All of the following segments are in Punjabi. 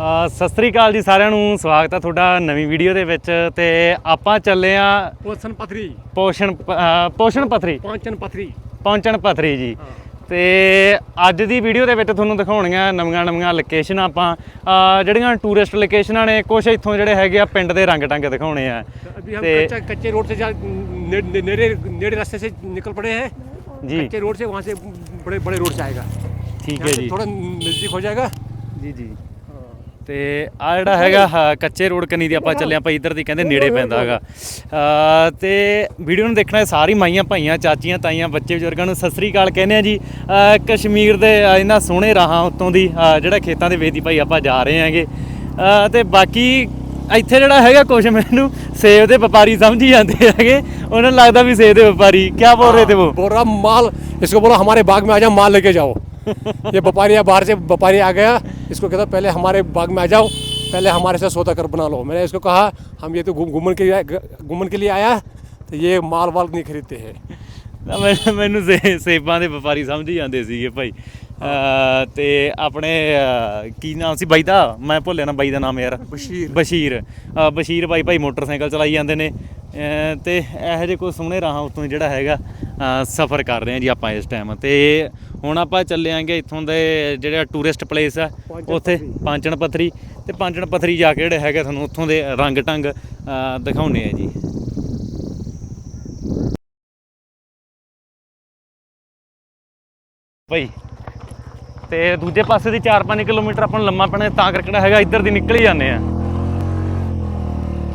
ਅ, ਸਤਿ ਸ੍ਰੀ ਅਕਾਲ ਜੀ ਸਾਰਿਆਂ ਨੂੰ ਸਵਾਗਤ ਹੈ ਤੁਹਾਡਾ ਨਵੀਂ ਵੀਡੀਓ ਦੇ ਵਿੱਚ ਤੇ ਆਪਾਂ ਚੱਲੇ ਆ पोषण पथरी ਪੋਸ਼ਣ ਪ- ਅ, ਪੋਸ਼ਣ ਪਥਰੀ पांचन पथरी ਪਹੁੰਚਣ ਪਥਰੀ ਜੀ ਤੇ ਅੱਜ ਦੀ ਵੀਡੀਓ ਦੇ ਵਿੱਚ ਤੁਹਾਨੂੰ ਦਿਖਾਉਣੀਆਂ ਨਵੀਆਂ ਨਵੀਆਂ ਲੋਕੇਸ਼ਨਾਂ ਆਪਾਂ ਅ, ਜਿਹੜੀਆਂ ਟੂਰਿਸਟ ਲੋਕੇਸ਼ਨਾਂ ਨੇ ਕੁਝ ਇੱਥੋਂ ਜਿਹੜੇ ਹੈਗੇ ਆ ਪਿੰਡ ਦੇ ਰੰਗ ਟੰਗ ਦਿਖਾਉਣੇ ਆ अभी हम ते- कच्चा कच्चे रोड से जा ने- ने- नेड़े नेड़े रास्ते से निकल पड़े हैं ਜੀ कच्चे रोड से वहाँ से बड़े बड़े रोड से आएगा ਠੀਕ यहाँ ਹੈ से ਜੀ थोड़ा नजदीक हो जाएगा ਜੀ ਜੀ ਤੇ ਆ ਜਿਹੜਾ ਹੈਗਾ ਹ- ਕੱਚੇ ਰੋਡ ਕਨੀ ਦੀ ਆਪਾਂ ਚੱਲੇ ਆਪਾਂ ਇੱਧਰ ਦੀ ਕਹਿੰਦੇ ਨੇੜੇ ਪੈਂਦਾ ਹੈਗਾ ਅ, ਤੇ ਵੀਡੀਓ ਨੂੰ ਦੇਖਣਾ ਸਾਰੀ ਮਾਈਆਂ ਭਾਈਆਂ ਚਾਚੀਆਂ ਤਾਈਆਂ ਬੱਚੇ ਬਜ਼ੁਰਗਾਂ ਨੂੰ ਸਤਿ ਸ੍ਰੀ ਅਕਾਲ ਕਹਿੰਦੇ ਆ ਜੀ ਅ, ਕਸ਼ਮੀਰ ਦੇ ਅ, ਇਹਨਾਂ ਸੋਹਣੇ ਰਾਹਾਂ ਉੱਤੋਂ ਦੀ ਅ, ਜਿਹੜਾ ਖੇਤਾਂ ਦੇ ਵੇਦੀ ਭਾਈ ਆਪਾਂ ਜਾ ਰਹੇ ਹਾਂਗੇ ਅ, ਤੇ ਬਾਕੀ ਇੱਥੇ ਜਿਹੜਾ ਹੈਗਾ ਕੁਝ ਮੈਨੂੰ ਸੇਬ ਦੇ ਵਪਾਰੀ ਸਮਝੀ ਜਾਂਦੇ ਹੈਗੇ ਉਹਨਾਂ ਨੂੰ ਲੱਗਦਾ ਵੀ ਸੇਬ ਦੇ ਵਪਾਰੀ ਕੀ ਬੋਲ ਰਹੇ ਤੇ ਉਹ बोल रहा माल इसको बोला हमारे बाग में आ जाओ माल लेके जाओ ये व्यापारी या बाहर से व्यापारी आ गया इसको कहता पहले हमारे बाग में आ जाओ पहले हमारे साथ सौदा कर बना लो मैंने इसको कहा हम ये तो घूम- घूमने के लिए घूमने के लिए आया तो ये माल वाल नहीं खरीदते हैं ਤਾਂ ਮੈਂ- ਮੈਨੂੰ ਸੇ- ਸੇਬਾਂ ਦੇ ਵਪਾਰੀ ਸਮਝੀ ਜਾਂਦੇ ਸੀਗੇ ਭਾਈ ਅ, ਤੇ ਆਪਣੇ ਕੀ ਨਾਮ ਸੀ ਬਾਈ ਦਾ? ਮੈਂ ਭੁੱਲਿਆ ਨਾ ਬਾਈ ਦਾ ਨਾਮ ਯਾਰ। ਬਸ਼ੀਰ। ਬਸ਼ੀਰ। ਬਸ਼ੀਰ ਬਾਈ ਭਾਈ ਮੋਟਰਸਾਈਕਲ ਚਲਾਈ ਜਾਂਦੇ ਨੇ। ਤੇ ਇਹੋ ਜਿਹੇ ਕੋਈ ਸੋਹਣੇ ਰਾਹਾਂ ਉਤੋਂ ਜਿਹੜਾ ਹੈਗਾ ਸਫ਼ਰ ਕਰ ਰਹੇ ਹਾਂ ਜੀ ਆਪਾਂ ਇਸ ਟਾਈਮ ਤੇ ਹੁਣ ਆਪਾਂ ਚੱਲੇ ਆਂਗੇ ਇੱਥੋਂ ਦੇ ਜਿਹੜਾ ਟੂਰਿਸਟ ਪਲੇਸ ਆ ਉੱਥੇ ਪਾਂਚਣ ਪਥਰੀ ਤੇ ਪਾਂਚਣ ਪਥਰੀ ਜਾ ਕੇ ਜਿਹੜੇ ਹੈਗਾ ਤੁਹਾਨੂੰ ਉੱਥੋਂ ਦੇ ਰੰਗ ਟੰਗ ਦਿਖਾਉਣੇ ਆ ਜੀ। ਭਾਈ ਤੇ ਦੂਜੇ ਪਾਸੇ ਦੀ 4-5 ਕਿਲੋਮੀਟਰ ਆਪਾਂ ਨੂੰ ਲੰਮਾ ਪੈਣਾ ਤਾਂ ਕਰਕੇ ਹੈਗਾ, ਇੱਧਰ ਦੀ ਨਿਕਲ ਹੀ ਜਾਂਦੇ ਆ।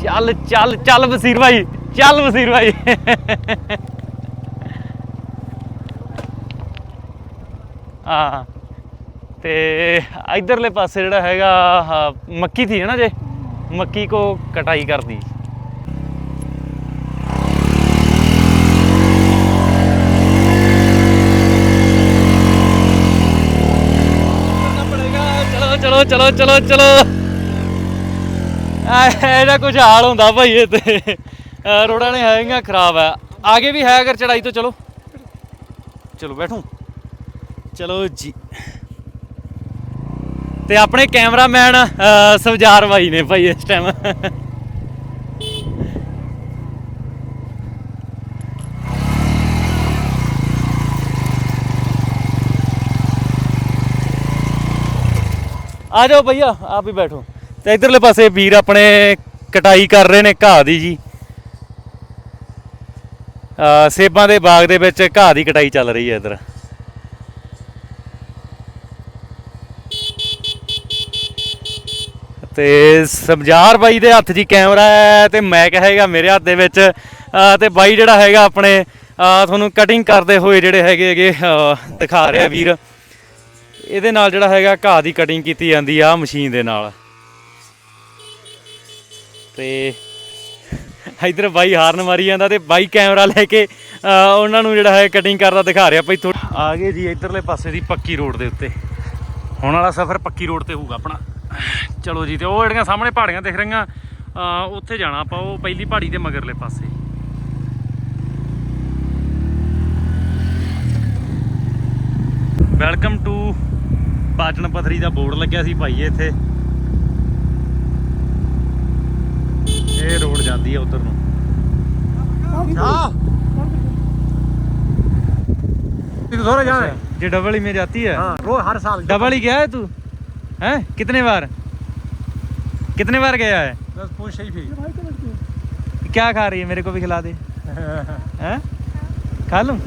ਚੱਲ ਚੱਲ ਚੱਲ ਵਸੀਰ ਭਾਈ, ਚੱਲ ਵਸੀਰ ਭਾਈ। ਆ ਤੇ ਇਧਰਲੇ ਪਾਸੇ ਜਿਹੜਾ ਹੈਗਾ ਮੱਕੀ ਥੀ ਹੈ ਨਾ ਜੇ, ਮੱਕੀ ਕੋ ਕਟਾਈ ਕਰਦੀ। ਚਲੋ ਚਲੋ ਚਲੋ ਚਲੋ। ਇਹਦਾ ਕੁਝ ਹਾਲ ਹੁੰਦਾ ਭਾਈ ਇਹ ਤੇ। ਅਹ ਨੇ ਹੈਗੀਆਂ ਖਰਾਬ ਆ। ਆਗੇ ਵੀ ਹੈ ਅਗਰ ਚੜਾਈ ਤੋਂ, ਚਲੋ। ਚਲੋ, ਬੈਠੋ। ਚਲੋ ਜੀ। ਤੇ ਆਪਣੇ ਕੈਮਰਾਮੈਨ ਸਵਜਾਰ ਭਾਈ ਨੇ ਭਾਈ ਇਸ ਟਾਈਮ ਆ ਜਾਓ ਭਈਆ ਆਪ ਹੀ ਬੈਠੋ। ਤੇ ਇਧਰਲੇ ਪਾਸੇ ਵੀਰ ਆਪਣੇ ਕਟਾਈ ਕਰ ਰਹੇ ਨੇ ਘਾਹ ਦੀ ਜੀ। ਸੇਬਾਂ ਦੇ ਬਾਗ ਦੇ ਵਿੱਚ ਘਾਹ ਦੀ ਕਟਾਈ ਚੱਲ ਰਹੀ ਹੈ ਇਧਰ। ਤੇ ਸਬਜ਼ਾਰ ਬਾਈ ਦੇ ਹੱਥ 'ਚ ਕੈਮਰਾ ਹੈ ਤੇ ਮੈਕ ਹੈਗਾ ਮੇਰੇ ਹੱਥ ਦੇ ਵਿੱਚ। ਤੇ ਬਾਈ ਜਿਹੜਾ ਹੈਗਾ ਆਪਣੇ ਅ, ਤੁਹਾਨੂੰ ਕਟਿੰਗ ਕਰਦੇ ਹੋਏ ਜਿਹੜੇ ਹੈਗੇ ਹੈਗੇ ਦਿਖਾ ਰਿਹਾ ਵੀਰ। ਇਹਦੇ ਨਾਲ ਜਿਹੜਾ ਹੈਗਾ ਘਾਹ ਦੀ ਕਟਿੰਗ ਕੀਤੀ ਜਾਂਦੀ ਆ ਮਸ਼ੀਨ ਦੇ ਨਾਲ। ਤੇ ਇਧਰ ਬਾਈ ਹਾਰਨ ਮਾਰੀ ਜਾਂਦਾ ਤੇ ਬਾਈ ਕੈਮਰਾ ਲੈ ਕੇ ਉਹਨਾਂ ਨੂੰ ਜਿਹੜਾ ਹੈ ਕਟਿੰਗ ਕਰਦਾ ਦਿਖਾ ਰਿਹਾ ਭਾਈ ਥੋੜਾ ਆ ਗਏ ਜੀ ਇਧਰਲੇ ਪਾਸੇ ਦੀ ਪੱਕੀ ਰੋਡ ਦੇ ਉੱਤੇ। ਹੁਣ ਵਾਲਾ ਸਫ਼ਰ ਪੱਕੀ ਰੋਡ ਤੇ ਹੋਊਗਾ ਆਪਣਾ। ਚਲੋ ਜੀ, ਤੇ ਉਹ ਜਿਹੜੀਆਂ ਸਾਹਮਣੇ ਪਹਾੜੀਆਂ ਦਿਖ ਰਹੀਆਂ ਉੱਥੇ ਜਾਣਾ ਆਪਾਂ, ਉਹ ਪਹਿਲੀ ਪਹਾੜੀ ਦੇ ਮਗਰਲੇ ਪਾਸੇ। ਵੈਲਕਮ ਟੂ ਪਾਚਨ ਪਥਰੀ ਦਾ ਬੋਰਡ ਲੱਗਿਆ ਸੀ ਭਾਈ ਇੱਥੇ ਇਹ ਰੋਡ ਜਾਂਦੀ ਹੈ ਉਧਰ ਨੂੰ हाँ थोड़ा जा रहे हैं ये डबल ही में जाती है हाँ रोज हर साल डबल ही गया है तू हैं कितने बार कितने बार गया है बस पूछ ही थी क्या खा रही है मेरे को भी खिला दे हैं खा लूं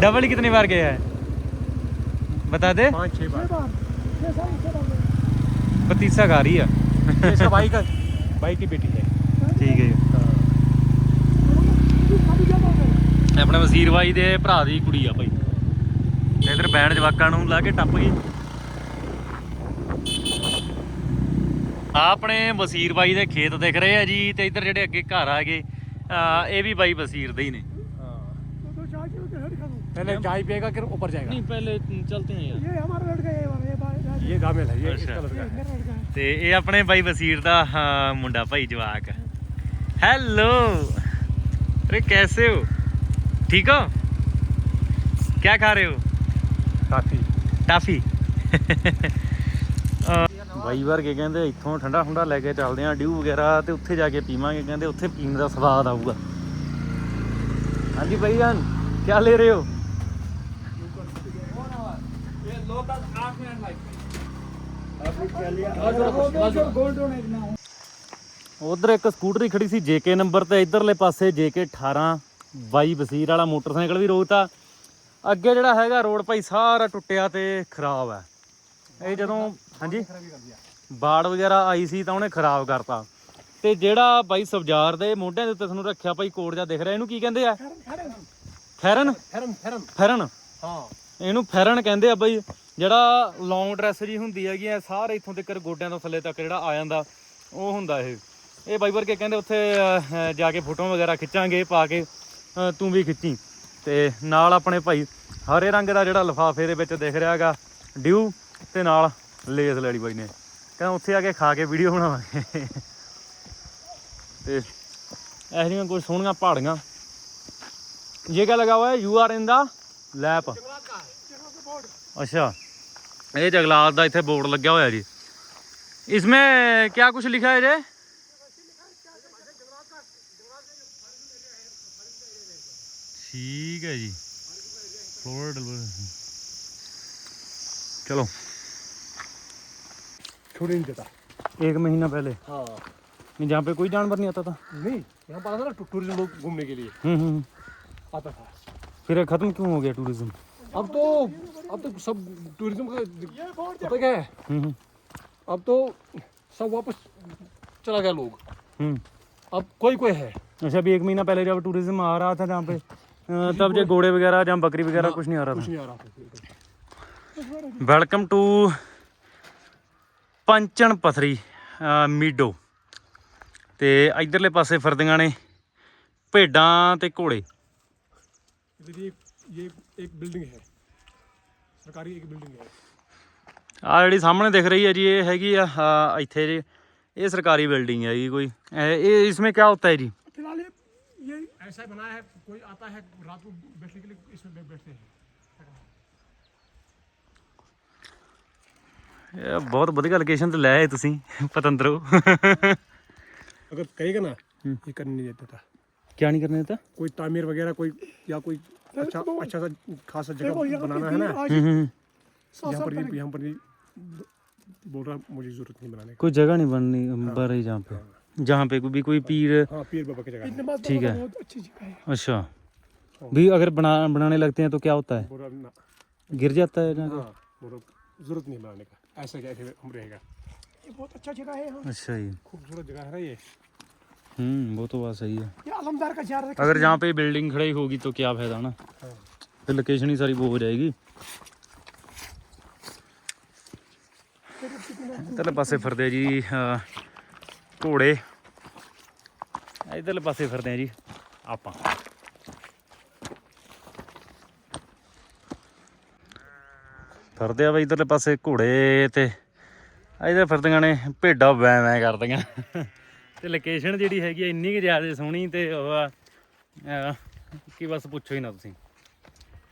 डबल ही कितनी बार गया है बता दे पाँच छह बार पतीसा खा रही है ये इसका भाई का भाई की बेटी है ਠੀਕ ਹੈ ਜੀ ਇਹ ਆਪਣੇ ਵਜ਼ੀਰ ਬਾਈ ਦੇ ਭਰਾ ਦੀ ਕੁੜੀ ਆ ਭਾਈ ਇਧਰ ਬੈਣ ਜਵਾਕਾਂ ਨੂੰ ਲਾ ਕੇ ਟੱਪ ਗਈ ਆ ਆਪਣੇ ਵਜ਼ੀਰ ਬਾਈ ਦੇ ਖੇਤ ਦਿਖ ਰਹੇ ਆ ਜੀ ਤੇ ਇਧਰ ਜਿਹੜੇ ਅੱਗੇ ਘਰ ਆ ਗਏ ਆ, ਇਹ ਵੀ ਬਾਈ ਵਜ਼ੀਰ ਦੇ ਹੀ ਨੇ पहले चाय पिएगा फिर ऊपर जाएगा ਪਹਿਲੇ ਚਲਤੇ ਹਾਂ ਯਾਰ ये हमारा लड़का है ये वाला, ये बा- ये ये गामेल है ये अच्छा। इसका लड़का है मेरा लड़का है ਤੇ ਇਹ ਆਪਣੇ ਬਾਈ ਵਸੀਰ ਦਾ ਹਾਂ, ਮੁੰਡਾ ਭਾਈ ਜਵਾਕ ਹੈਲੋ ਅਰੇ ਕੈਸੇ ਹੋ ਠੀਕ ਹੋ ਕੀ ਖਾ ਰਹੇ ਹੋ काफी टाफी ਬਾਈ ਵਰਗੇ ਕਹਿੰਦੇ ਇੱਥੋਂ ਠੰਡਾ ਠੰਡਾ ਲੈ ਕੇ ਚੱਲਦੇ ਆਂ ਡਿਊ ਵਗੈਰਾ ਤੇ ਉੱਥੇ ਜਾ ਕੇ ਪੀਵਾਂਗੇ ਕਹਿੰਦੇ ਉੱਥੇ ਪੀਣ ਦਾ ਸਵਾਦ ਆਊਗਾ ਹਾਂਜੀ ਭਾਈ ਜਾਨ ਕੀ ਲੈ ਰਹੇ ਹੋ? ਉਧਰ ਇੱਕ ਸਕੂਟਰੀ ਖੜੀ ਸੀ ਜੇ ਕੇ ਨੰਬਰ ਤੇ, ਇਧਰਲੇ ਪਾਸੇ ਜੇ ਕੇ 18 ਬਾਈ ਵਸੀਰ ਵਾਲਾ ਮੋਟਰਸਾਈਕਲ ਵੀ ਰੋਤਾ ਅੱਗੇ ਜਿਹੜਾ ਹੈਗਾ ਰੋਡ ਭਾਈ ਸਾਰਾ ਟੁੱਟਿਆ ਤੇ ਖਰਾਬ ਹੈ। ਇਹ ਜਦੋਂ, ਹਾਂਜੀ, ਬਾੜ ਵਗੈਰਾ ਆਈ ਸੀ ਤਾਂ ਉਹਨੇ ਖਰਾਬ ਕਰਤਾ। ਤੇ ਜਿਹੜਾ ਬਾਈ ਸਬਜਾਰ ਦੇ ਮੋਢਿਆਂ ਦੇ ਉੱਤੇ ਤੁਹਾਨੂੰ ਰੱਖਿਆ ਭਾਈ ਕੋਟ ਜਾਂ ਦਿਖ ਰਿਹਾ ਇਹਨੂੰ ਕੀ ਕਹਿੰਦੇ ਆ? ਫੈਰਨ? ਫੈਰਨ ਫੈਰਨ। ਹਾਂ। ਇਹਨੂੰ ਫੈਰਨ ਕਹਿੰਦੇ ਆ ਬਾਈ। ਜਿਹੜਾ ਲੌਂਗ ਡਰੈਸ ਜੀ ਹੁੰਦੀ ਹੈਗੀ ਆ ਸਾਰੇ ਇੱਥੋਂ ਤੱਕ ਗੋਡਿਆਂ ਤੋਂ ਥੱਲੇ ਤੱਕ ਜਿਹੜਾ ਆ ਜਾਂਦਾ ਉਹ ਹੁੰਦਾ ਇਹ। ਇਹ ਬਾਈ ਵਰਗੇ ਕਹਿੰਦੇ ਉੱਥੇ ਜਾ ਕੇ ਫੋਟੋ ਵਗੈਰਾ ਖਿੱਚਾਂਗੇ ਪਾ ਕੇ ਤੂੰ ਵੀ ਖਿੱਚੀ। ਤੇ ਨਾਲ ਆਪਣੇ ਭਾਈ ਹਰੇ ਰੰਗ ਦਾ ਜਿਹੜਾ ਲਫਾਫੇ ਦੇ ਵਿੱਚ ਦਿਖ ਰਿਹਾ ਹੈਗਾ ਡਿਊ ਤੇ ਨਾਲ ਲੇਸ ਲੈਣੀ ਬਾਈ ਨੇ। ਕਹਿੰਦਾ ਉੱਥੇ ਆ ਕੇ ਖਾ ਕੇ ਵੀਡੀਓ ਬਣਾਵਾਂਗੇ। ਤੇ ਇਹ ਜਿਹੀਆਂ ਕੋਈ ਸੋਹਣੀਆਂ ਪਹਾੜੀਆਂ ये क्या लगा हुआ है you are in the lap अच्छा ਇਹ ਜਗਲਾਤ ਦਾ ਇੱਥੇ ਬੋਰਡ ਲੱਗਿਆ ਹੋਇਆ ਜੀ इसमें क्या कुछ लिखा है जे ठीक है जी फ्लोर चलो छोड़ नहीं देता एक महीना पहले हाँ नहीं जहाँ पे कोई जानवर नहीं आता था। नहीं यहाँ पर आता था टूरिज़्म लोग घूमने के लिए। हम्म, हम्म। आता था। फिर खत्म क्यों हो गया टूरिज़्म? अब तो अब तो सब टूरिज़्म का क्या है? हम्म, अब तो सब वापस चला गया लोग। अब कोई कोई है। अच्छा अभी एक महीना पहले जब टूरिज़्म आ रहा था जहाँ पे तब जो घोड़े वगैरह जहाँ बकरी वगैरह हाँ, कुछ नहीं आ रहा था। वेलकम टू पंचन पथरी मीडो। ਤੇ ਇਧਰਲੇ ਪਾਸੇ ਫਿਰਦੀਆਂ ਨੇ ਭੇਡਾਂ ਤੇ ਘੋੜੇ। ਆ ਜਿਹੜੀ ਸਾਹਮਣੇ ਦਿਖ ਰਹੀ ਹੈ ਜੀ ਇਹ ਹੈਗੀ ਆ ਇੱਥੇ ਜੀ ਇਹ ਸਰਕਾਰੀ ਬਿਲਡਿੰਗ ਹੈ ਜੀ ਕੋਈ। ਇਹ- ਇਸ ਇਸਮੇ ਕੀ ਹੁੰਦਾ ਹੈ ਜੀ? ਇਹ ਬਹੁਤ ਵਧੀਆ ਲੋਕੇਸ਼ਨ ਤੇ ਲੈ ਆਏ ਤੁਸੀਂ ਪਤੰਦਰੋ। अगर कहेगा ना ये करने नहीं देता था। क्या नहीं करने देता? कोई तामीर वगैरह कोई या कोई अच्छा अच्छा सा खासा जगह बनाना है ना? आज हम्म, हम्म, यहाँ पर यहाँ पर बोल रहा मुझे ज़रूरत नहीं बनाने कोई जगह नहीं बननी बन रही जहाँ पे। जहाँ पे भी कोई पीर हाँ पीर बाबा की जगह है। ठीक है। बहुत अच्छी जगह है। अच्छा। भी अगर बना बनाने लगते हैं तो क्या होता है? गिर जाता है हाँ ज़रूरत नहीं बनाने का। ऐसा क्या हम रहेगा? ये बहुत अच्छा जगह है यहाँ अच्छा जी खूबसूरत जगह है ना ये हम्म वो तो बात सही है ये आलमदार का जार है अगर जहाँ पे बिल्डिंग खड़ी होगी तो क्या फायदा ना फिर लोकेशन ही सारी वो हो जाएगी ਇਧਰਲੇ ਪਾਸੇ ਫਿਰਦੇ ਆ ਜੀ ਅਹ, ਘੋੜੇ ਇਧਰਲੇ ਪਾਸੇ ਫਿਰਦੇ ਆ ਜੀ ਆਪਾਂ ਫਿਰਦੇ ਆ ਬਈ ਇਧਰਲੇ ਪਾਸੇ ਘੋੜੇ ਤੇ ਇਹਦੇ ਫਿਰਦੀਆਂ ਨੇ ਭੇਡਾਂ ਵੈਂ ਵੈਂ ਕਰਦੀਆਂ। ਤੇ ਲੋਕੇਸ਼ਨ ਜਿਹੜੀ ਹੈਗੀ ਆ ਇੰਨੀ ਕਿ ਜ਼ਿਆਦਾ ਸੋਹਣੀ ਤੇ ਉਹ ਕਿ ਬਸ ਪੁੱਛੋ ਹੀ ਨਾ ਤੁਸੀਂ।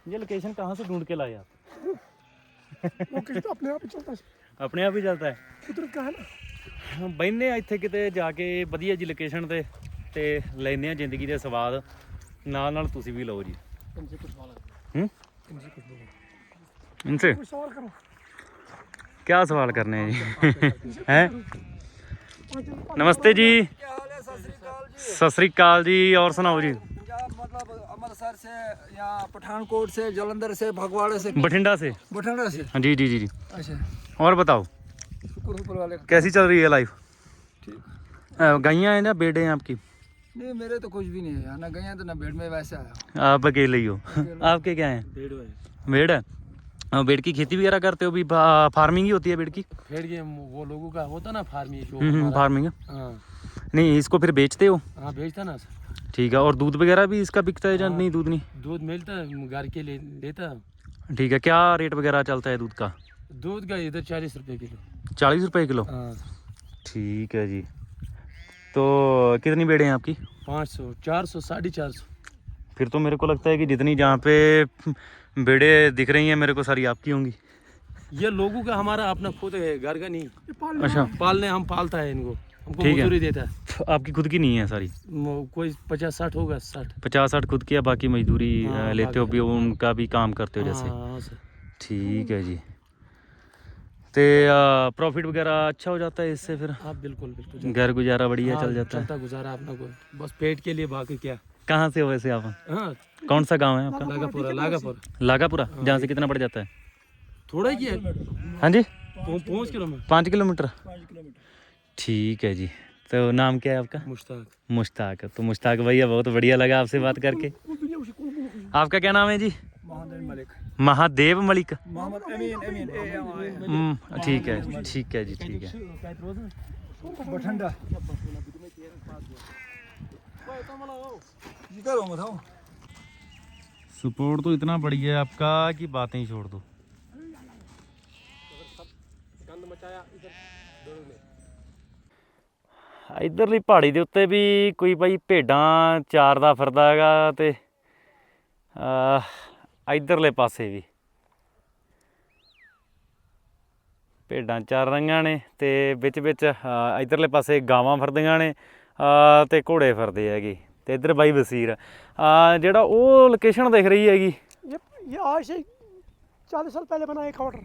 ਇਹ ਲੋਕੇਸ਼ਨ ਕਹਾਂ ਸੇ ਢੂੰਡ ਕੇ ਲਾਇਆ? ਉਹ ਆਪਣੇ ਆਪ ਹੀ ਚੱਲਦਾ ਆਪਣੇ ਆਪ ਹੀ ਚੱਲਦਾ ਹੈ। ਕੁਦਰਤ ਕਹਾਂ ਬੈਨੇ ਇੱਥੇ ਕਿਤੇ ਜਾ ਕੇ ਵਧੀਆ ਜੀ ਲੋਕੇਸ਼ਨ ਤੇ ਤੇ ਲੈਨੇ ਆ ਜ਼ਿੰਦਗੀ ਦੇ ਸਵਾਦ। ਨਾਲ ਨਾਲ ਤੁਸੀਂ ਵੀ ਲਓ ਜੀ। ਹੂੰ? ਇਨਸੇ ਕੁਝ ਬੋਲੋ। ਕਰੋ। क्या सवाल करने हैं जी? हैं? नमस्ते जी। सत श्रीकाल जी और सुनाओ जी। मतलब अमृतसर से यहाँ पठानकोट से जलंधर से भगवाड़े से बठिंडा से? बठिंडा से हाँ जी जी जी जी। अच्छा और बताओ शुक्र ऊपर वाले कैसी चल रही है लाइफ ठीक। गाइयाँ हैं या बेड़े हैं आपकी? नहीं मेरे तो कुछ भी नहीं है ना गया तो ना बेड में वैसे आया आप अकेले ही हो। आपके क्या हैं? भेड़ है हाँ, भेड़ की खेती वगैरह करते हो? भी फ़ार्मिंग ही होती है भेड़ की फिर ये वो लोगों का होता ना फार्मी जो हम्म, हम्म, फ़ार्मिंग हाँ। नहीं इसको फिर बेचते हो? हाँ भेजता ना सर। ठीक है और दूध वगैरह भी इसका बिकता है या नहीं दूध नहीं? दूध मिलता है घर के लिए लेता ठीक है क्या रेट वगैरह चलता है दूध का? दूध का इधर चालीस रुपए किलो। चालीस रुपए किलो? हाँ। ठीक है जी। तो कितनी बेड़े हैं आपकी? पाँच सौ चार सौ साढ़े चार सौ। फिर तो मेरे को लगता है कि जितनी जहाँ पे बेड़े दिख रही हैं मेरे को सारी आपकी होंगी। ये लोगों का हमारा अपना खुद है घर का नहीं। अच्छा। पालने हम पालता है इनको ठीक है। देता है। आपकी खुद की नहीं है सारी? कोई पचास साठ होगा साठ। पचास साठ खुद की है बाकी मजदूरी हाँ, लेते हो भी उनका भी काम करते हो जैसे। हाँ, हाँ, ठीक है जी। ਤੇ प्रॉफिट वगैरह अच्छा हो जाता है इससे फिर? हाँ बिल्कुल बिल्कुल। घर गुजारा बढ़िया हाँ, चल जाता है। गुजारा अपना बस पेट के लिए बाकी क्या। कहाँ से हो वैसे आप? हाँ। कौन सा गाँव है आपका? लागापुरा लागापुरा। लागापुरा? जहाँ से कितना पड़ जाता है? थोड़ा ही है। हाँ जी। पाँच किलोमीटर? पाँच किलोमीटर। ठीक है जी। तो नाम क्या है आपका? मुश्ताक। मुश्ताक। तो मुश्ताक भैया बहुत बढ़िया लगा आपसे बात करके। आपका क्या नाम है जी? महादेव मलिक। हम्म, ठीक है ठीक है जी ठीक है। बठंडा जिधर हो बताओ सपोर्ट तो इतना बढ़िया है आपका कि बातें ही छोड़ दो ਇਧਰਲੀ ਪਹਾੜੀ ਦੇ ਉੱਤੇ ਵੀ ਕੋਈ ਭਾਈ ਭੇਡਾਂ ਚਾਰਦਾ ਫਿਰਦਾ ਹੈਗਾ ਤੇ ਅ ਇਧਰਲੇ ਪਾਸੇ ਵੀ ਭੇਡਾਂ ਚਾਰ ਰਹੀਆਂ ਨੇ ਤੇ ਵਿੱਚ ਵਿੱਚ ਅ, ਇਧਰਲੇ ਪਾਸੇ ਗਾਵਾਂ ਫਿਰਦੀਆਂ ਨੇ ਅ, ਤੇ ਘੋੜੇ ਫਿਰਦੇ ਹੈਗੇ ਤੇ ਇਧਰ ਬਾਈ ਵਸੀਰ ਅ, ਜਿਹੜਾ ਉਹ ਲੋਕੇਸ਼ਨ ਦਿਖ ਰਹੀ ਹੈਗੀ ये ये आज से चालीस साल पहले बना है क्वार्टर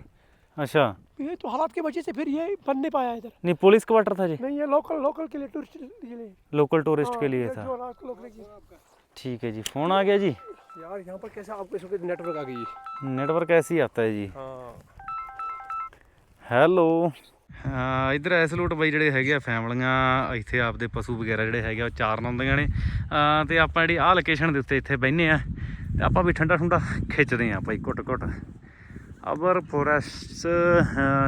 ਅੱਛਾ ये तो हालात की वजह से फिर ये बन नहीं पाया इधर नहीं पुलिस क्वार्टर था जी नहीं ये लोकल लोकल के लिए टूरिस्ट के लिए लोकल टूरिस्ट हाँ, के लिए ये था जो लोकल लोकल की ठीक है जी फोन आ गया जी यार यहाँ पर कैसे आपको इसको नेटवर्क आ गई नेटवर्क ऐसे ही आता है जी हाँ ਹੈਲੋ ਹਾਂ ਇਧਰ ਐਸ ਲੋਟ ਬਾਈ ਜਿਹੜੇ ਹੈਗੇ ਆ ਫੈਮਲੀਆਂ, ਇੱਥੇ ਆਪਦੇ ਪਸ਼ੂ ਵਗੈਰਾ ਜਿਹੜੇ ਹੈਗੇ ਆ, ਉਹ ਚਾਰਨ ਆਉਂਦੀਆਂ ਨੇ। ਅਹ, ਤੇ ਆਪਾਂ ਜਿਹੜੀ ਆਹ ਲੋਕੇਸ਼ਨ ਦੇ ਉੱਤੇ ਇੱਥੇ ਬੈਠਨੇ ਆ, ਤੇ ਆਪਾਂ ਵੀ ਠੰਡਾ ਠੰਡਾ ਖਿੱਚਦੇ ਆ ਭਾਈ ਘੁੱਟ ਘੁੱਟ ਅਬਰ ਫੋਰੈਸਟ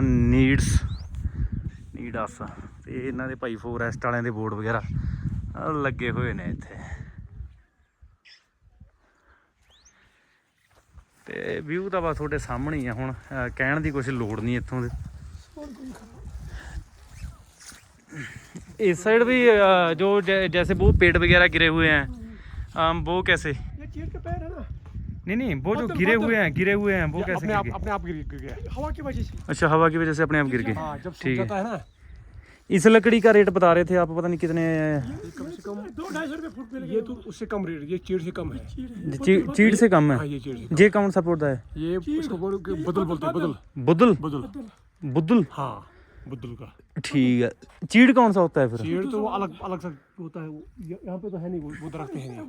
ਨੀਡਸ ਨੀਡ ਨੀਡਸ ਤੇ ਇਹਨਾਂ ਦੇ ਭਾਈ ਫੋਰੈਸਟ ਵਾਲਿਆਂ ਦੇ ਬੋਰਡ ਵਗੈਰਾ ਲੱਗੇ ਹੋਏ ਨੇ ਇੱਥੇ। ਤੇ ਵਿਊ ਤਾਂ ਬਸ ਤੁਹਾਡੇ ਸਾਹਮਣੇ ਹੀ ਆ ਹੁਣ ਕਹਿਣ ਦੀ ਕੁਝ ਲੋੜ ਨਹੀਂ ਇੱਥੋਂ ਦੇ। इस साइड भी जो जैसे वो पेड़ वगैरह गिरे हुए हैं अम, वो कैसे? ये चीड़ के पैर है ना। नहीं नहीं वो जो गिरे हुए हैं गिरे हुए हैं वो कैसे अपने आप अपने आप गिर गया। हवा की वजह से। अच्छा हवा की वजह से अपने आप गिर गए। हाँ ठीक है। ना। इस लकड़ी का रेट बता रहे थे आप पता नहीं कितने कम से कम दो ढाई सौ रुपये फुट ये तो उससे कम रेट ये चीड़ से कम है। चीड़ से कम हाँ। है ये चीड़ से ये कौन सा पौधा है? ये उसको बोलो बदल बोलते हैं बदल? बुदल। बदल। बुदल? हाँ। बदल का ठीक है चीड़ कौन सा होता है फिर चीड़ तो वो अलग अलग सा होता है वो ये- यहाँ पे तो है नहीं वो, वो दरख्त है नहीं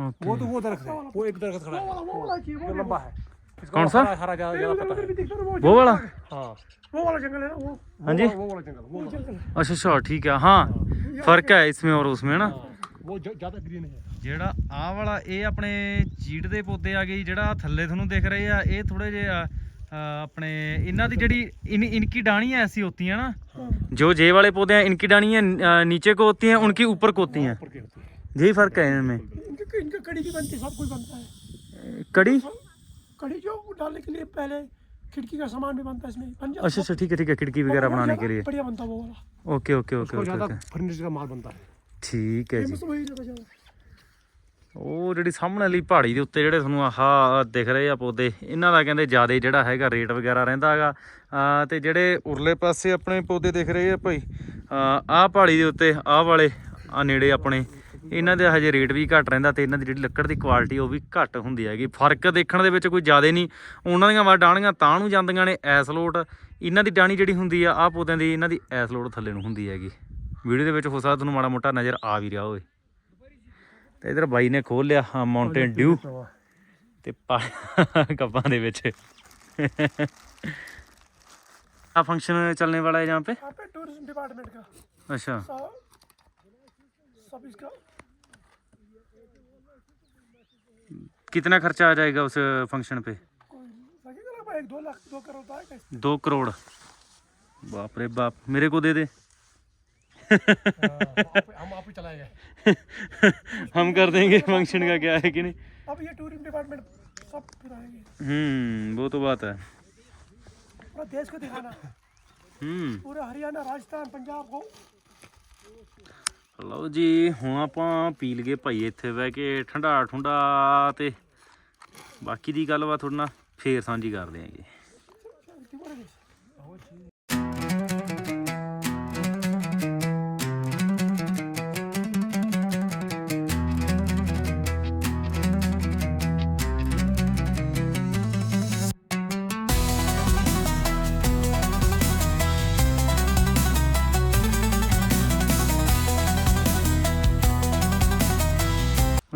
ओके। वो तो वो दरख्त है वो एक दरख्त खड़ा है वो वाला चाहिए वो जो लंबा है इसका कौन वो सा? हरा हरा ज्यादा ज्यादा उधर पता उधर है भी दिखता है ना वो वाला हाँ वो वाला जंगल है ना वो हाँ जी वो वाला जंगल वो वाला जंगल अच्छा अच्छा ठीक है हाँ फर्क है इसमें और उसमें ना वो ज- ज्यादा ग्रीन है ਜਿਹੜਾ ਆਹ ਵਾਲਾ ਇਹ ਆਪਣੇ ਚੀੜ ਦੇ ਪੌਦੇ ਆ ਗਏ ਜੀ, ਜਿਹੜਾ ਥੱਲੇ ਤੁਹਾਨੂੰ ਦਿਖ ਰਹੇ ਆ ਇਹ ਥੋੜੇ ਜਿਹੇ ਆ, ਅ, ਆਪਣੇ ਇਹਨਾਂ ਦੀ ਜਿਹੜੀ ਇਨ इनकी डानियां ऐसी होती हैं ना जो जे वाले पौधे हैं इनकी डानियां अ, नीचे को होती हैं उनकी ऊपर को होती हैं ऊपर के होते हैं यही फर्क है इनमें इनके इनके कड़ी की बनती है सब कुछ बनता है कड़ी कड़ी जो डालने के लिए पहले खिड़की का सामान भी बनता है इसमें बन जाता अच्छा अच्छा ठीक है ठीक है खिड़की वगैरह बनाने के लिए बढ़िया बनता है वो वाला ओके ओके ओके उसको ओके ज्यादा ओके फर्नीचर का माल बनता है ਠੀਕ ਹੈ ये ਉਹ ਜਿਹੜੀ ਸਾਹਮਣੇ ਵਾਲੀ ਪਹਾੜੀ ਦੇ ਉੱਤੇ ਜਿਹੜੇ ਤੁਹਾਨੂੰ ਆਹ ਦਿਖ ਰਹੇ ਆ ਪੌਦੇ, ਇਹਨਾਂ ਦਾ ਕਹਿੰਦੇ ਜ਼ਿਆਦਾ ਜਿਹੜਾ ਹੈਗਾ ਰੇਟ ਵਗੈਰਾ ਰਹਿੰਦਾ ਹੈਗਾ। ਅਹ ਤੇ ਜਿਹੜੇ ਉਰਲੇ ਪਾਸੇ ਆਪਣੇ ਪੌਦੇ ਦਿਖ ਰਹੇ ਆ ਭਾਈ ਆਹ ਪਹਾੜੀ ਦੇ ਉੱਤੇ ਆਹ ਵਾਲੇ ਆ ਨੇੜੇ ਆਪਣੇ, ਇਹਨਾਂ ਦੇ ਹਜੇ ਰੇਟ ਵੀ ਘੱਟ ਰਹਿੰਦਾ ਤੇ ਇਹਨਾਂ ਦੀ ਜਿਹੜੀ ਲੱਕੜ ਦੀ ਕੁਆਲਿਟੀ ਉਹ ਵੀ ਘੱਟ ਹੁੰਦੀ ਹੈਗੀ। ਫ਼ਰਕ ਦੇਖਣ ਦੇ ਵਿੱਚ ਕੋਈ ਜ਼ਿਆਦਾ ਨਹੀਂ, ਉਹਨਾਂ ਦੀਆਂ ਵਾ ਡਾਣੀਆਂ ਤਾਂ ਨੂੰ ਜਾਂਦੀਆਂ ਨੇ ਐਸ ਲੋਟ, ਇਹਨਾਂ ਦੀ ਡਾਣੀ ਜਿਹੜੀ ਹੁੰਦੀ ਆ ਆਹ ਪੌਦਿਆਂ ਦੀ ਇਹਨਾਂ ਦੀ ਐਸ ਲੋਟ ਥੱਲੇ ਨੂੰ ਹੁੰਦੀ ਹੈਗੀ। ਵੀਡੀਓ ਦੇ ਵਿੱਚ ਹੋ ਸਕਦਾ ਤੁਹਾਨੂੰ ਮਾੜਾ ਮੋਟਾ ਨਜ਼ਰ ਆ ਵੀ ਰਿਹਾ ਹੋਵੇ। ਤੇ ਇਧਰ ਬਾਈ ਨੇ ਖੋਲ ਲਿਆ ਮਾਊਂਟੇਨ ਡਿਊ ਤੇ ਪਾ- ਕੱਪਾਂ ਦੇ ਵਿੱਚ ਆ फंक्शन चलने वाला है यहाँ पे यहाँ पे टूरिज्म डिपार्टमेंट का अच्छा सब सब इसका कितना खर्चा आ जाएगा उस फंक्शन पे कोई लगेगा ना भाई एक दो लाख दो करोड़ तो आएगा इसमें। दो करोड़ बाप रे बाप मेरे को दे दे हम आप ही चलाएंगे हम कर देंगे फंक्शन का क्या है कि नहीं अब ये टूरिज्म डिपार्टमेंट सब फिर आएंगे हम्म वो तो बात है पूरा देश को दिखाना हम्म पूरे हरियाणा राजस्थान पंजाब को ਲਓ ਜੀ ਹੁਣ ਆਪਾਂ ਪੀ ਲਗੇ ਭਾਈ ਇੱਥੇ ਬਹਿ ਕੇ ਠੰਡਾ ਠੁੰਡਾ ਤੇ ਬਾਕੀ ਦੀ ਗੱਲਬਾਤ ਤੁਹਾਡੇ ਨਾਲ ਫੇਰ ਸਾਂਝੀ ਕਰਦੇ ਆਂਗੇ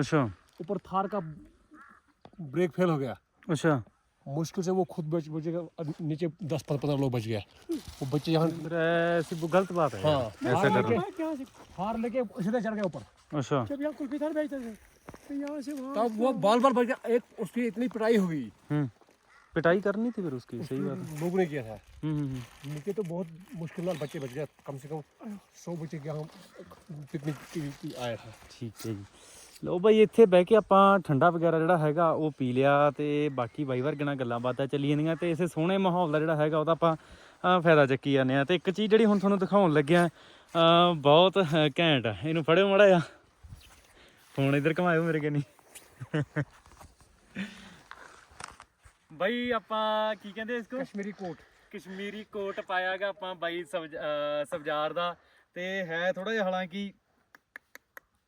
अच्छा। ऊपर थार का ब्रेक फेल हो गया। अच्छा। मुश्किल से वो खुद बच बचेगा नीचे दस पंद्रह लोग बच गया। वो बच्चे यहाँ गलत बात है। हाँ, ऐसा कर हार लेके सीधे चढ़ गया ऊपर। अच्छा। जब यहाँ कुल्फी थार बेचते थे तो तब वो बाल बाल बच गया। एक उसकी इतनी पिटाई हुई हम्म। पिटाई करनी थी फिर उसकी सही बात लोग ने किया था। हम्म, हम्म, नीचे तो बहुत मुश्किल नाल बच्चे बच गए कम से कम सौ बच्चे यहाँ पिकनिक आया था। ठीक है ਲੋ ਬਾਈ ਇੱਥੇ ਬਹਿ ਕੇ ਆਪਾਂ ਠੰਡਾ ਵਗੈਰਾ ਜਿਹੜਾ ਹੈਗਾ ਉਹ ਪੀ ਲਿਆ ਤੇ ਬਾਕੀ ਬਾਈ ਵਰਗਣਾ ਗੱਲਾਂ ਬਾਤਾਂ ਚੱਲੀ ਜਾਂਦੀਆਂ ਤੇ ਇਸੇ ਸੋਹਣੇ ਮਾਹੌਲ ਦਾ ਜਿਹੜਾ ਹੈਗਾ ਉਹਦਾ ਆਪਾਂ ਫਾਇਦਾ ਚੱਕੀ ਜਾਂਦੇ ਆ ਤੇ ਇੱਕ ਚੀਜ਼ ਜਿਹੜੀ ਹੁਣ ਤੁਹਾਨੂੰ ਦਿਖਾਉਣ ਲੱਗਿਆ ਬਹੁਤ ਘੈਂਟ ਆ। ਇਹਨੂੰ ਫੜਿਓ ਮੜਾ ਆ ਫੋਨ ਇਧਰ ਘਮਾਇਓ ਮੇਰੇ ਕਨੀ ਬਾਈ ਆਪਾਂ ਕੀ ਕਹਿੰਦੇ ਇਸ ਕੋ ਕਸ਼ਮੀਰੀ ਕੋਟ। ਕਸ਼ਮੀਰੀ ਕੋਟ ਪਾਇਆਗਾ ਆਪਾਂ ਬਾਈ ਸਬਜ਼ਾਰ ਦਾ। ਤੇ ਹੈ ਥੋੜਾ ਜਿਹਾ ਹਾਲਾਂਕਿ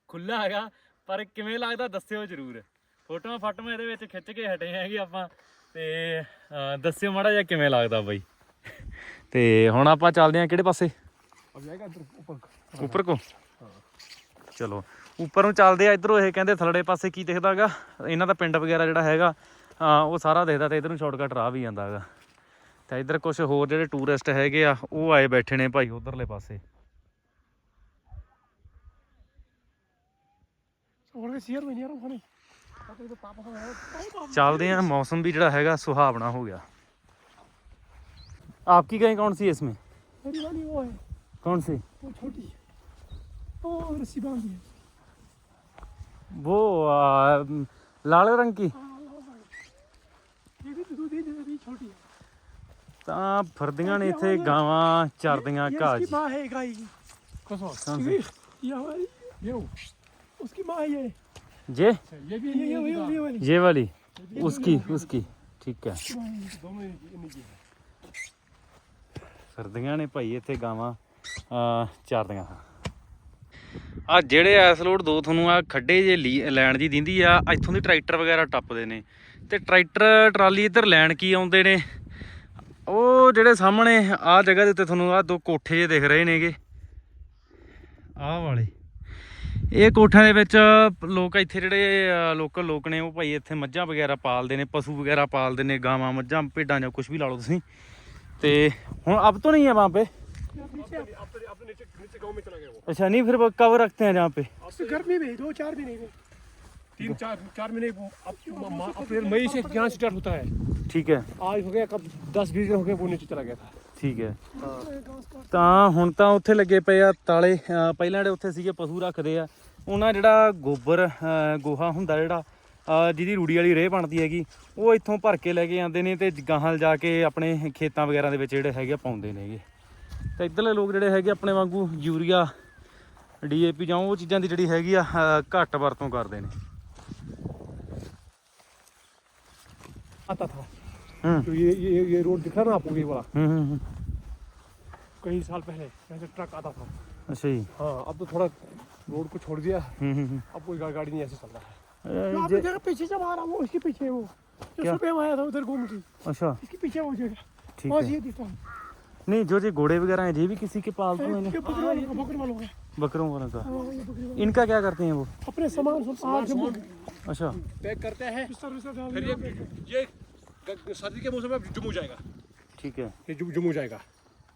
ਖੁੱਲਾ ਹੈਗਾ। ਪਰ ਕਿਵੇਂ ਲੱਗਦਾ ਦੱਸਿਓ ਜਰੂਰ। ਫੋਟੋਆਂ ਫਾਟੋਆਂ ਇਹਦੇ ਵਿੱਚ ਖਿੱਚ ਕੇ ਹਟੇ ਹੈਗੇ ਆਪਾਂ। ਤੇ ਦੱਸਿਓ ਮਾੜਾ ਜਿਹਾ ਕਿਵੇਂ ਲੱਗਦਾ ਬਾਈ। ਤੇ ਹੁਣ ਆਪਾਂ ਚੱਲਦੇ ਆ ਕਿਹੜੇ ਪਾਸੇ? ਉੱਪਰ। ਕੋ? ਚਲੋ ਉੱਪਰ ਨੂੰ ਚੱਲਦੇ ਆ ਇਧਰੋਂ ਇਹ ਕਹਿੰਦੇ ਥਲੜੇ ਪਾਸੇ ਕੀ ਦਿਖਦਾਗਾ ਇਹਨਾਂ ਦਾ ਪਿੰਡ ਵਗੈਰਾ ਜਿਹੜਾ ਹੈਗਾ ਉਹ ਸਾਰਾ ਦਿਖਦਾ ਤੇ ਇਧਰ ਨੂੰ ਸ਼ਾਰਟਕਟ ਰਾਹ ਵੀ ਜਾਂਦਾਗਾ ਤੇ ਇਧਰ ਕੁਝ ਹੋਰ ਜਿਹੜੇ ਟੂਰਿਸਟ ਹੈਗੇ ਆ ਉਹ ਆਏ ਬੈਠੇ ਨੇ ਭਾਈ ਉਧਰਲੇ ਪਾਸੇ। और के शेयर में नहीं आ रहा खाने तो पापा का ਚੱਲਦੇ ਆ ਮੌਸਮ ਵੀ ਜਿਹੜਾ ਹੈਗਾ ਸੁਹਾਵਣਾ ਹੋ ਗਿਆ आपकी गाय कौन सी है इसमें मेरी वाली वो है कौन सी वो छोटी है वो रस्सी बांधी है वो आ, लाल रंग की ये भी दूध ही दे रही छोटी है ਤਾਂ ਫਿਰਦੀਆਂ ਨੇ ਇੱਥੇ ਗਾਵਾਂ ਚਰਦੀਆਂ ये ਘਾਹ उसकी 'ਚ माँ है गाय की कौन सा कौन सी? ये हमारी ये उसकी माँ है ये ये ये भी ये ये ये ये वाली ये वाली उसकी उसकी ठीक है उसकी माँ है ये। दोनों इन्हीं की है ਫਿਰਦੀਆਂ ਨੇ ਭਾਈ ਇੱਥੇ ਗਾਵਾਂ ਆ ਚਰਦੀਆਂ ਆ ਜਿਹੜੇ ਐਸ ਲੋਡ ਦੋ ਤੁਹਾਨੂੰ ਆ ਖੱਡੇ ਜੇ ਲੀ- ਲੈਣ ਦੀ ਦਿੰਦੀ ਆ ਇੱਥੋਂ ਦੀ ਟਰੈਕਟਰ ਵਗੈਰਾ ਟੱਪਦੇ ਨੇ ਤੇ ਟਰੈਕਟਰ ਟਰਾਲੀ ਇੱਧਰ ਲੈਣ ਕੀ ਆਉਂਦੇ ਨੇ ਉਹ ਜਿਹੜੇ ਸਾਹਮਣੇ ਆ ਜਗ੍ਹਾ ਦੇ ਉੱਤੇ ਤੁਹਾਨੂੰ ਆ ਦੋ ਕੋਠੇ ਜੇ ਦਿਖ ਰਹੇ ਨੇਗੇ ਆਹ ਵਾਲੇ ਇਹ ਕੋਠਿਆਂ ਦੇ ਵਿੱਚ ਲੋਕ ਇੱਥੇ ਜਿਹੜੇ ਲੋਕਲ ਲੋਕ ਨੇ ਉਹ ਭਾਈ ਇੱਥੇ ਮੱਝਾਂ ਵਗੈਰਾ ਪਾਲਦੇ ਨੇ ਪਸ਼ੂ ਵਗੈਰਾ ਪਾਲਦੇ ਨੇ ਗਾਵਾਂ ਮੱਝਾਂ ਭੇਡਾਂ ਜਾਂ ਕੁਝ ਵੀ ਲਾ ਲਓ ਤੁਸੀਂ ਤੇ ਹੁਣ ਅਬ तो नहीं है वहाँ पे पीछे अब अब तो अब तो नीचे नीचे गांव में चला गया वो अच्छा नहीं फिर वो कब रखते हैं जहाँ पे तो गर्मी में दो चार महीने में तीन चार चार महीने अब मा- अप्रैल मई से यहाँ स्टार्ट होता है ठीक है आज हो गया कब दस बीस दिन हो गए वो नीचे चला गया था ਠੀਕ ਹੈ घास काट ਤਾਂ ਹੁਣ ਤਾਂ ਉੱਥੇ ਲੱਗੇ ਪਏ ਆ ਤਾਲੇ ਅਹ ਪਹਿਲਾਂ ਜਿਹੜੇ ਉੱਥੇ ਸੀਗੇ ਪਸ਼ੂ ਰੱਖਦੇ ਆ ਉਹਨਾਂ ਜਿਹੜਾ ਗੋਬਰ ਅਹ ਗੋਹਾ ਹੁੰਦਾ ਜਿਹੜਾ ਅਹ ਜਿਹਦੀ ਰੂੜੀ ਵਾਲੀ ਰੇਹ ਬਣਦੀ ਹੈਗੀ ਉਹ ਇੱਥੋਂ ਭਰ ਕੇ ਲੈ ਕੇ ਆਉਂਦੇ ਨੇ ਤੇ ਗਾਹਾਂ ਜਾ ਕੇ ਆਪਣੇ ਖੇਤਾਂ ਵਗੈਰਾ ਦੇ ਵਿੱਚ ਜਿਹੜੇ ਹੈਗੇ ਆ ਪਾਉਂਦੇ ਨੇਗੇ ਤੇ ਇੱਧਰਲੇ ਲੋਕ ਜਿਹੜੇ ਹੈਗੇ ਆਪਣੇ ਵਾਂਗੂ ਯੂਰੀਆ ਡੀਏਪੀ ਜਾਂ ਉਹ ਚੀਜ਼ਾਂ ਦੀ ਜਿਹੜੀ ਹੈਗੀ ਆ ਅਹ ਘੱਟ ਵਰਤੋਂ ਕਰਦੇ ਨੇ आता था ਹੂੰ तो ये ये ये रोड दिख रहा है ना आपको ये वाला ਹੂੰ ਹੂੰ ਹੂੰ कई साल पहले यहाँ से ट्रक आता था। अच्छा जी। हाँ अब तो थोड़ा रोड को छोड़ दिया। हम्म, हम्म, हम्म। अब कोई गाड़ी नहीं ऐसे चल रहा है। जगह पीछे जब आ रहा वो उसके पीछे वो। जो सुबह आया था उधर घूम के अच्छा। इसके पीछे वो जगह ठीक है। ये दिखता नहीं जो जो घोड़े वगैरह हैं ये भी किसी के पास तो मैंने बकरों वालों का। हाँ, इनका क्या करते हैं वो? अपने सामान अच्छा। पैक करते हैं। फिर ये ये सर्दी के मौसम में जम्मू जाएगा। ठीक है। ये जम्मू जाएगा।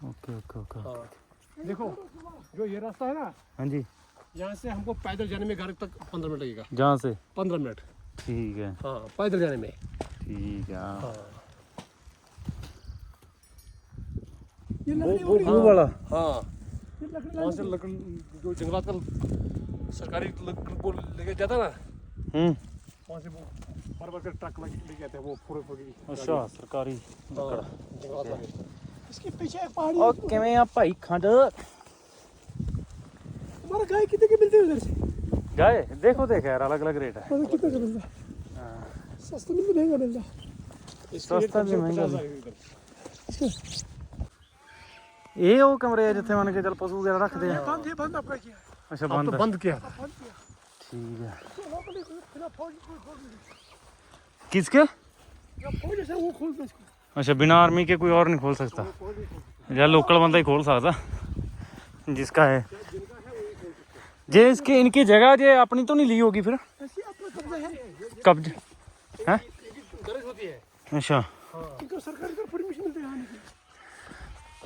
ओके ओके ओके हाँ देखो जो ये रास्ता है ना हाँ जी। यहाँ से हमको पैदल जाने में घर तक पंद्रह मिनट लगेगा। जहाँ से? पंद्रह मिनट। ठीक है। हाँ पैदल जाने में। ठीक है हाँ। हाँ। ये वो लकड़ी वो वाली- वो वाला। हाँ। लकड़ी वहाँ से लकड़ जो जंगलात का सरकारी लकड़ वो लेके जाता ना हम्म। वहाँ से वो बार बार ट्रक लगे लेके आते हैं वो पूरे पूरी अच्छा सरकारी हाँ, जंगलात वाले। इसके पीछे एक पहाड़ी और किवें ਆ ਭਾਈ ਖੰਡ तुम्हारा गाय कितने के मिलते हैं उधर से? गाय? देखो देख यार अलग अलग रेट है। पता कितने का मिलता हाँ, सस्ता मिलता महँगा मिलता ਸਸਤਾ ਵੀ ਮਹਿੰਗਾ ਵੀ ਇਹ ਉਹ ਕਮਰੇ ਆ ਜਿੱਥੇ ਮੰਨ ਕੇ ਚੱਲ ਪਸ਼ੂ ਵਗੈਰਾ ਰੱਖਦੇ बंद है बंद आपका किया? तो है। बंद किया। हाँ, बंद किया। ਠੀਕ ਹੈ तो किसके? या फौज से वो खोलते इसको अच्छा बिना आर्मी के कोई और नहीं खोल सकता या लोकल बंदा ही खोल सकता जिसका है जे इसके इनकी जगह जे अपनी तो नहीं ली होगी फिर ऐसे अपना कब्जा है कब्ज है गरज होती है अच्छा इनको सरकार का परमिशन मिलता है आने की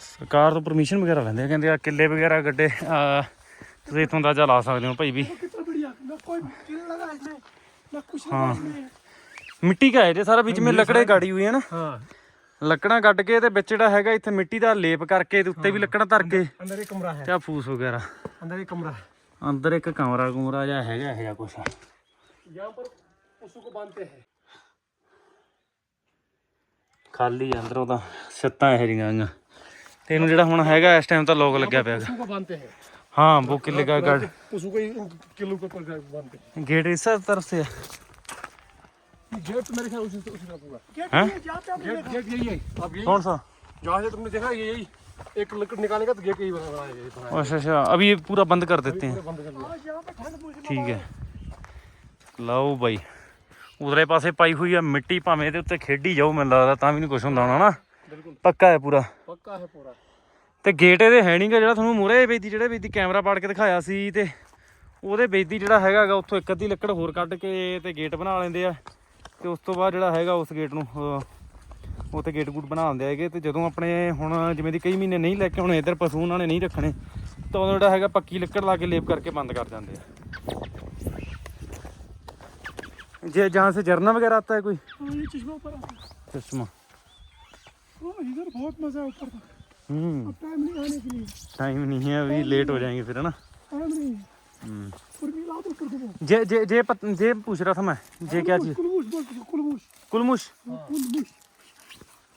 ਸਰਕਾਰ ਤੋਂ ਪਰਮਿਸ਼ਨ ਵਗੈਰਾ ਲੈਂਦੇ ਆ ਕਹਿੰਦੇ ਆ ਕਿੱਲੇ ਵਗੈਰਾ ਗੱਡੇ ਆ, ਤੁਸੀਂ ਇਥੋਂ ਅੰਦਾਜ਼ਾ ਲਾ ਸਕਦੇ ਹੋ ਭਾਈ ਵੀ तो कितना बढ़िया ना कोई कीड़ा लगा है इसमें ना कुछ लगा हाँ। इसमें ਮਿੱਟੀ ਕਾ ਹੈ ਜੇ ਸਾਰਾ ਵਿੱਚ ਮੇ ਲੱਕੜੇ ਗਾੜੀ ਹੋਈ ਹੈ ਨਾ हाँ ਲੱਕੜਾਂ ਕੱਢ ਕੇ ਤੇ ਵਿੱਚ ਜਿਹੜਾ ਹੈਗਾ ਇੱਥੇ ਮਿੱਟੀ ਦਾ ਲੇਪ ਕਰਕੇ ਤੇ ਉੱਤੇ ਵੀ ਲੱਕੜਾਂ ਧਰ ਕੇ अंदर एक कमरा है ਤੇ ਆਹ ਫੂਸ ਵਗੈਰਾ अंदर एक कमरा है ਅੰਦਰ ਇੱਕ ਕਮਰਾ ਕੁਮਰਾ ਜਿਹਾ ਹੈਗਾ ਇਹ ਜਿਹਾ ਕੁਛ यहाँ पर पशु को बांधते हैं ਖਾਲੀ ਆ ਅੰਦਰੋਂ ਤਾਂ ਛੱਤਾਂ ਇਹ ਜਿਹੀਆਂ ਆਈਆਂ ਤੇ ਇਹਨੂੰ ਜਿਹੜਾ ਹੁਣ ਹੈਗਾ ਇਸ ਟਾਈਮ ਤਾਂ ਲੋਕ ਲੱਗਿਆ ਪਿਆ ਗਾ। पशु को बांधते हैं ਹਾਂ वो किले का गार्ड पशु को ही किलो के ऊपर बांधते हैं गेट इस तरफ से है गेट तो मेरे ख्याल उसी उसी तरफ होगा गेट हैं? ये जहाँ पे आपने गेट गेट यही है अब यही कौन सा जहाँ से तुमने देखा ये यही एक लकड़ निकालेगा तो गेट यही बना बना यही बना अच्छा अच्छा अभी ये पूरा बंद कर देते हैं बंद कर दिया आज यहाँ पे ठंड मौसम ਠੀਕ ਹੈ ਲਓ ਬਾਈ ਉਧਰੇ ਪਾਸੇ ਪਾਈ ਹੋਈ ਆ ਮਿੱਟੀ ਭਾਵੇਂ ਇਹਦੇ ਉੱਤੇ ਖੇਡੀ ਜਾਓ ਮੈਨੂੰ ਲੱਗਦਾ ਤਾਂ ਵੀ ਨਹੀਂ ਕੁਝ ਹੁੰਦਾ ਹੋਣਾ ਨਾ बिल्कुल ਪੱਕਾ ਹੈ ਪੂਰਾ पक्का है पूरा ਤੇ ਗੇਟ ਇਹਦੇ ਹੈ ਨਹੀਂਗਾ ਜਿਹੜਾ ਤੁਹਾਨੂੰ ਮੂਰੇ ਵੇਦੀ ਜਿਹੜੇ ਵੇਦੀ ਕੈਮਰਾ ਪਾੜ ਕੇ ਦਿਖਾਇਆ ਸੀ ਤੇ ਉਹਦੇ ਵੇਦੀ ਜਿਹੜਾ ਹੈਗਾਗਾ ਉੱਥੋਂ ਇੱਕ ਅੱਧੀ ਲੱਕੜ ਹੋਰ ਕੱਢ ਕੇ ਤੇ ਗੇਟ ਬਣਾ ਲੈਂਦੇ ਆ ਤੇ ਉਸ ਤੋਂ ਬਾਅਦ ਜਿਹੜਾ ਹੈਗਾ ਉਸ ਗੇਟ ਨੂੰ ਅਹ, ਉੱਥੇ ਗੇਟ ਗੂਟ ਬਣਾ ਦਿੰਦੇ ਹੈਗੇ ਤੇ ਜਦੋਂ ਆਪਣੇ ਹੁਣ ਜਿਵੇਂ ਦੀ ਕਈ ਮਹੀਨੇ ਨਹੀਂ ਲੈ ਕੇ ਆਉਣੇ ਇੱਧਰ ਪਸ਼ੂ ਉਹਨਾਂ ਨੇ ਨਹੀਂ ਰੱਖਣੇ ਤਾਂ ਉਦੋਂ ਜਿਹੜਾ ਹੈਗਾ ਪੱਕੀ ਲੱਕੜ ਲਾ ਕੇ ਲੇਪ ਕਰਕੇ ਬੰਦ ਕਰ ਜਾਂਦੇ ਆ ਜੇ ਜਹਾਂ ਸੇ झरना वगैरह आता है कोई हाँ ये चश्मा ऊपर आता है चश्मा ओ, इधर बहुत मजा है ऊपर तक हम्म अब टाइम नहीं आने के लिए टाइम नहीं है अभी लेट हो जाएंगे फिर है ना टाइम नहीं है हम्म और मिला दो कर दो जे जे जे पत, जे पूछ रहा था मैं जे क्या चीज कुलमुश बोलते हैं कुलमुश कुलमुश हाँ, कुलमुश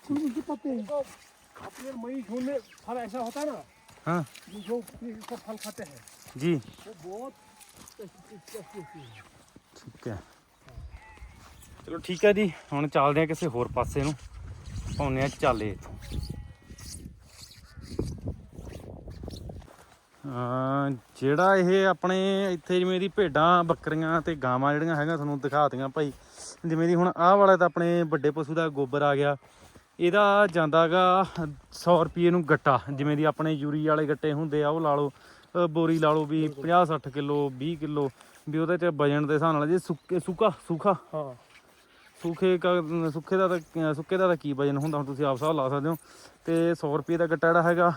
कुलमुश के पत्ते हैं अपने मई जून में फल ऐसा होता है ना हाँ जो जो इसका फल खाते हैं जी वो बहुत टेस्टी होती है ਠੀਕ ਹੈ ਚਲੋ ਠੀਕ ਹੈ ਜੀ ਹੁਣ ਚੱਲਦੇ ਆ ਕਿਸੇ ਹੋਰ ਪਾਸੇ ਨੂੰ ਪਾਉਨੇ ਆ ਚਾਲੇ ਇੱਥੋਂ ਜਿਹੜਾ ਇਹ ਆਪਣੇ ਇੱਥੇ ਜਿਵੇਂ ਦੀ ਭੇਡਾਂ ਬੱਕਰੀਆਂ ਤੇ ਗਾਵਾਂ ਜਿਹੜੀਆਂ ਹੈਗੀਆਂ ਤੁਹਾਨੂੰ ਦਿਖਾਤੀਆਂ ਭਾਈ। ਜਿਵੇਂ ਦੀ ਹੁਣ ਆਹ ਵਾਲਾ ਤਾਂ ਆਪਣੇ ਵੱਡੇ ਪਸ਼ੂ ਦਾ ਗੋਬਰ ਆ ਗਿਆ। ਇਹਦਾ ਜਾਂਦਾਗਾ 100 ਰੁਪਏ ਨੂੰ ਗੱਟਾ। ਜਿਵੇਂ ਦੀ ਆਪਣੇ ਯੂਰੀ ਵਾਲੇ ਗੱਟੇ ਹੁੰਦੇ ਆ ਉਹ ਲਾ ਲਓ। ਬੋਰੀ ਲਾ ਲਓ ਵੀ 50 60 ਕਿਲੋ 20 ਕਿਲੋ। ਵੀ ਉਹਦੇ ਚ ਵਜਨ ਦੇ ਹਿਸਾਬ ਨਾਲ ਜੇ ਸੁੱਕੇ ਸੁੱਕਾ ਸੁੱਖਾ। हाँ ਸੁੱਖੇ ਕ- ਸੁੱਖੇ ਦਾ ਤਾਂ ਸੁੱਕੇ ਦਾ ਤਾਂ ਕੀ ਵਜਨ ਹੁੰਦਾ? ਹੁਣ ਤੁਸੀਂ ਆਪ ਹਿਸਾਬ ਲਾ ਸਕਦੇ ਹੋ। ਤੇ 100 ਰੁਪਏ ਦਾ ਗੱਟਾ ਜਿਹੜਾ ਹੈਗਾ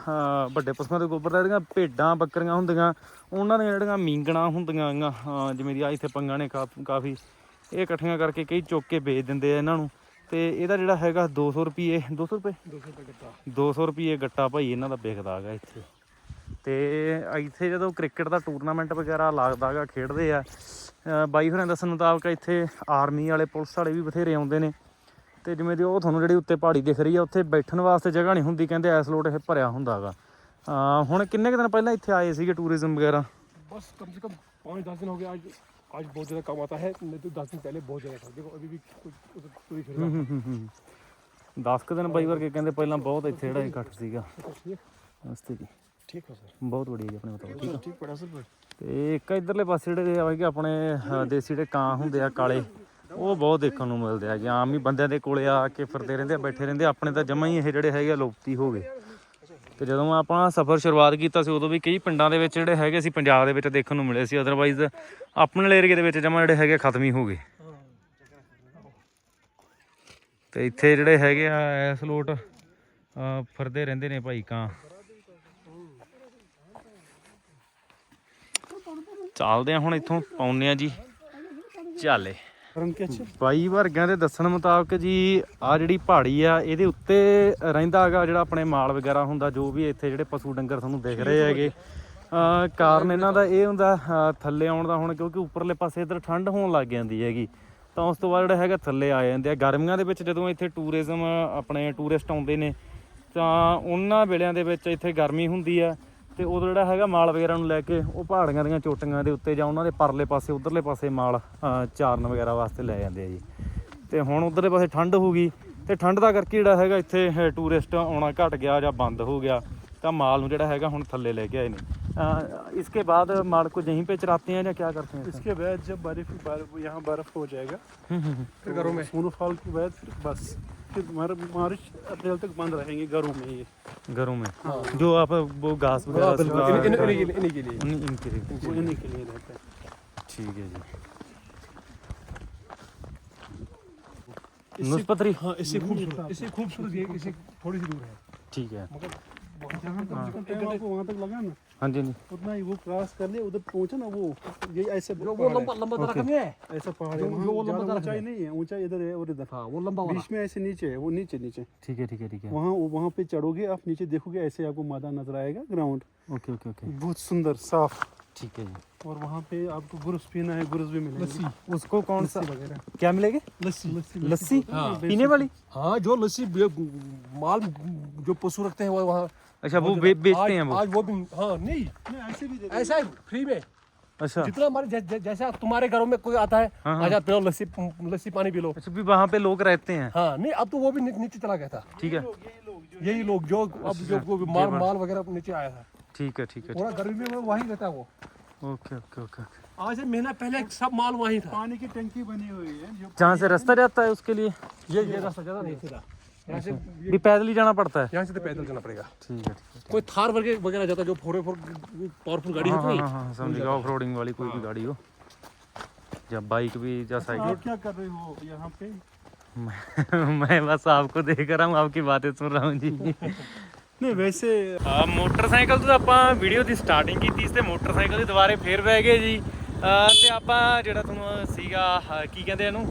ਵੱਡੇ ਪਸ਼ੂਆਂ ਦੇ ਗੋਬਰ ਦਾ। ਜਿਹੜੀਆਂ ਭੇਡਾਂ ਬੱਕਰੀਆਂ ਹੁੰਦੀਆਂ ਉਹਨਾਂ ਦੀਆਂ ਜਿਹੜੀਆਂ ਮੀਂਗਣਾ ਹੁੰਦੀਆਂ ਹੈਗੀਆਂ ਜਿਵੇਂ ਦੀ ਆ ਇੱਥੇ ਪੰਗਾਂ ਨੇ ਕਾ- ਕਾਫੀ ਇਹ ਇਕੱਠੀਆਂ ਕਰਕੇ ਕਈ ਚੁੱਕ ਕੇ ਵੇਚ ਦਿੰਦੇ ਆ ਇਹਨਾਂ ਨੂੰ। ਤੇ ਇਹਦਾ ਜਿਹੜਾ ਹੈਗਾ 200 ਰੁਪਏ 200 ਰੁਪਏ? 200 ਰੁਪਏ ਗੱਟਾ। 200 ਰੁਪਏ ਗੱਟਾ ਭਾਈ ਇਹਨਾਂ ਦਾ ਵਿਕਦਾ ਹੈਗਾ ਇੱਥੇ। ਤੇ ਇੱਥੇ ਜਦੋਂ ਕ੍ਰਿਕਟ ਦਾ ਟੂਰਨਾਮੈਂਟ ਵਗੈਰਾ ਲੱਗਦਾ ਹੈਗਾ ਖੇਡਦੇ ਆ ਅ, ਬਾਈ ਹੋਰਾਂ ਦੱਸਣ ਮੁਤਾਬਕ ਇੱਥੇ ਆਰਮੀ ਵਾਲੇ ਪੁਲਿਸ ਵਾਲੇ ਵੀ ਬਥੇਰੇ ਆਉਂਦੇ ਨੇ ਤੇ ਜਿਵੇਂ ਦੀ ਉਹ ਤੁਹਾਨੂੰ ਜਿਹੜੀ ਉੱਤੇ ਪਹਾੜੀ ਦਿਖ ਰਹੀ ਆ ਉੱਥੇ ਬੈਠਣ ਵਾਸਤੇ ਜਗ੍ਹਾ ਨਹੀਂ ਹੁੰਦੀ ਕਹਿੰਦੇ ਐਸ ਲੋਟ ਇਹ ਭਰਿਆ ਹੁੰਦਾ ਹੈਗਾ ਅ, ਹੁਣ ਕਿੰਨੇ ਕੁ ਦਿਨ ਪਹਿਲਾਂ ਇੱਥੇ ਆਏ ਸੀਗੇ ਟੂਰਿਜ਼ਮ ਵਗੈਰਾ बस कम से कम पाँच दस दिन हो गया आज आज बहुत ज़्यादा कम आता है नहीं तो दस दिन पहले बहुत ज़्यादा था देखो अभी भी कुछ कुछ पूरी फिर रहा है 10 ਕੁ ਦਿਨ ਬਾਈ ਵਰਗੇ ਕਹਿੰਦੇ ਪਹਿਲਾਂ ਬਹੁਤ ਇੱਥੇ ਜਿਹੜਾ ਇਕੱਠ ਸੀਗਾ ठीक ਅਸਤੇ ਜੀ ਠੀਕ ਹੋ ਬਹੁਤ ਵਧੀਆ ਜੀ ਆਪਣੇ ਮਤਲਬ ਠੀਕ ਆ ਠੀਕ ਬੜਾ ਸਰ ਤੇ ਇੱਕ ਇਧਰਲੇ ਪਾਸੇ ਜਿਹੜੇ ਆਵੇਗੇ ਆਪਣੇ ਦੇਸੀ ਜਿਹੜੇ ਕਾਂ ਹੁੰਦੇ ਆ ਕਾਲੇ ਉਹ ਬਹੁਤ ਦੇਖਣ ਨੂੰ ਮਿਲਦੇ ਆ। ਜਾਂ ਆਮ ਹੀ ਬੰਦਿਆਂ ਦੇ ਕੋਲੇ ਆ ਕੇ ਫਿਰਦੇ ਰਹਿੰਦੇ ਆ ਬੈਠੇ ਰਹਿੰਦੇ ਆਪਣੇ ਤਾਂ ਜਮਾਂ ਹੀ ਇਹ ਜਿਹੜੇ ਹੈਗੇ ਆ ਹੋ ਗਏ। ਤੇ ਜਦੋਂ ਆਪਾਂ ਸਫ਼ਰ ਸ਼ੁਰੂਆਤ ਕੀਤਾ ਸੀ ਉਦੋਂ ਵੀ ਕਈ ਪਿੰਡਾਂ ਦੇ ਵਿੱਚ ਜਿਹੜੇ ਹੈਗੇ ਸੀ ਪੰਜਾਬ ਦੇ ਵਿੱਚ ਦੇਖਣ ਨੂੰ ਮਿਲੇ ਸੀ। ਅਦਰਵਾਈਜ਼ ਆਪਣੇ ਵਾਲੇ ਏਰੀਏ ਦੇ ਵਿੱਚ ਜਮਾ ਜਿਹੜੇ ਹੈਗੇ ਖਤਮ ਹੀ ਹੋ ਗਏ। ਤੇ ਇੱਥੇ ਜਿਹੜੇ ਹੈਗੇ ਆ ਇਸ ਲੋਟ ਫਿਰਦੇ ਰਹਿੰਦੇ ਨੇ ਭਾਈ ਕਾਂ। ਚੱਲਦੇ ਆ ਹੁਣ ਇੱਥੋਂ ਪਾਉਨੇ ਆ ਜੀ। ਚਾਲੇ ਬਾਈ ਵਰਗਿਆਂ ਦੇ ਦੱਸਣ ਮੁਤਾਬਕ ਜੀ ਆ ਜਿਹੜੀ ਪਹਾੜੀ ਆ ਇਹਦੇ ਉੱਤੇ ਰਹਿੰਦਾ ਹੈਗਾ ਜਿਹੜਾ ਆਪਣੇ ਮਾਲ ਵਗੈਰਾ ਹੁੰਦਾ ਜੋ ਵੀ ਇੱਥੇ ਜਿਹੜੇ ਪਸ਼ੂ ਡੰਗਰ ਤੁਹਾਨੂੰ ਦਿਖ ਰਹੇ ਹੈਗੇ। ਕਾਰਨ ਇਹਨਾਂ ਦਾ ਇਹ ਹੁੰਦਾ ਥੱਲੇ ਆਉਣ ਦਾ ਹੁਣ ਕਿਉਂਕਿ ਉੱਪਰਲੇ ਪਾਸੇ ਇਧਰ ਠੰਡ ਹੋਣ ਲੱਗ ਜਾਂਦੀ ਹੈਗੀ। ਤਾਂ ਉਸ ਤੋਂ ਬਾਅਦ ਜਿਹੜਾ ਹੈਗਾ ਥੱਲੇ ਆ ਜਾਂਦੇ ਆ। ਗਰਮੀਆਂ ਦੇ ਵਿੱਚ ਜਦੋਂ ਇੱਥੇ ਟੂਰਿਜ਼ਮ ਆਪਣੇ ਟੂਰਿਸਟ ਆਉਂਦੇ ਨੇ ਤਾਂ ਉਹਨਾਂ ਵੇਲਿਆਂ ਦੇ ਵਿੱਚ ਇੱਥੇ ਗਰਮੀ ਹੁੰਦੀ ਆ। ਤੇ ਉਦੋਂ ਜਿਹੜਾ ਹੈਗਾ ਮਾਲ ਵਗੈਰਾ ਨੂੰ ਲੈ ਕੇ ਉਹ ਪਹਾੜੀਆਂ ਦੀਆਂ ਚੋਟੀਆਂ ਦੇ ਉੱਤੇ ਜਾਂ ਉਹਨਾਂ ਦੇ ਪਰਲੇ ਪਾਸੇ ਉਧਰਲੇ ਪਾਸੇ ਮਾਲ ਅਹ ਚਾਰਨ ਵਗੈਰਾ ਵਾਸਤੇ ਲੈ ਜਾਂਦੇ ਆ ਜੀ ਤੇ ਹੁਣ ਉਧਰਲੇ ਪਾਸੇ ਠੰਡ ਹੋ ਗਈ ਤੇ ਠੰਡ ਦਾ ਕਰਕੇ ਜਿਹੜਾ ਹੈਗਾ ਇੱਥੇ ਟੂਰਿਸਟ ਆਉਣਾ ਘਟ ਗਿਆ ਜਾਂ ਬੰਦ ਹੋ ਗਿਆ ਤਾਂ ਮਾਲ ਨੂੰ ਜਿਹੜਾ ਹੈਗਾ ਹੁਣ ਥੱਲੇ ਲੈ ਕੇ ਆਏ ਨੇ ਅ, ਇਸਕੇ ਬਾਅਦ माल को यहीं पे चराते हैं या क्या करते हैं इसके बाद जब बर्फ बर्फ यहाँ बर्फ हो जाएगा फिर घरों में स्नोफॉल के बाद फिर बस मार- मार्च अप्रैल तक बंद रहेंगे घरों में ये घरों में हाँ। जो आप वो घास वगैरह हाँ, इन्हीं के- लिए इनके लिए वो इन्हीं के लिए रहता है ठीक है जी नुस्पतरी हाँ इससे खूबसूरत इससे खूबसूरत ये इससे थोड़ी सी दूर है ठीक है आपको वहाँ तक लगा ना हाँ जी हाँ जी। उतना ही वो क्रॉस कर ले उधर पहुँचा ना वो ये ऐसे जो वो लंबा लंबा दरख्त है? ऐसा पहाड़ है जो- वो लंबा दरख्त ऊंचाई है। नहीं है ऊंचाई इधर है और इधर। हाँ वो लंबा वाला। बीच में ऐसे नीचे है वो नीचे नीचे। ठीक है ठीक है ठीक है। वहाँ वहाँ पे चढ़ोगे आप नीचे देखोगे ऐसे आपको मादा नज़र आएगा ग्राउंड ओके ओके ओके बहुत सुंदर साफ़। ठीक है। और वहाँ पे आपको गुरुस पीना है गुरुस भी मिलेंगे। उसको कौन सा वगैरह। क्या मिलेगी? लस्सी। लस्सी। लस्सी? हाँ। पीने वाली? हाँ जो लस्सी माल जो पशु रखते हैं वो वहाँ अच्छा वो बे, बेचते हैं वो। आज वो भी हाँ नहीं। ऐसे भी देते ऐसा है फ्री में। अच्छा। जितना हमारे जै, जै, जैसा तुम्हारे घरों में कोई आता है हाँ, हाँ। आजा पियो लस्सी लस्सी पानी पी लो। अच्छा भी वहाँ पे लोग रहते हैं। हाँ नहीं अब तो वो भी नीचे चला गया था। ठीक है। यही लोग जो अब जो माल माल वगैरह नीचे आया था। ठीक है ठीक है पूरा गर्मी में वहीं रहता है वो। Okay okay okay. ओके आज से महीना पहले सब माल वहीं था। पानी की टंकी बनी हुई है जहाँ से रास्ता जाता है उसके लिए। ये ये रास्ता ज़्यादा नहीं सीधा। यहाँ से भी पैदल ही जाना पड़ता है यहाँ से तो पैदल चलना पड़ेगा ठीक है ठीक है कोई थार वगैरह वगैरह जाता है जो फोर फोर पावरफुल गाड़ी हाँ होती हाँ है हाँ हाँ समझ गया ऑफ रोडिंग वाली कोई भी गाड़ी हो या बाइक भी या साइकिल आप क्या कर रहे हो यहाँ पे मैं बस आपको देख रहा हूँ आपकी बातें सुन रहा हूँ जी नहीं वैसे ਆ ਮੋਟਰਸਾਈਕਲ ਤੋਂ ਆਪਾਂ ਵੀਡੀਓ ਦੀ ਸਟਾਰਟਿੰਗ ਕੀਤੀ ਸੀ ਤੇ ਮੋਟਰਸਾਈਕਲ ਦੇ ਦੁਬਾਰੇ ਫੇਰ ਬਹਿ ਗਏ ਜੀ ਅਹ ਤੇ ਆਪਾਂ ਜਿਹੜਾ ਤੁਹਾਨੂੰ ਸੀਗਾ ਅਹ ਕੀ ਕਹਿੰਦੇ ਇਹਨੂੰ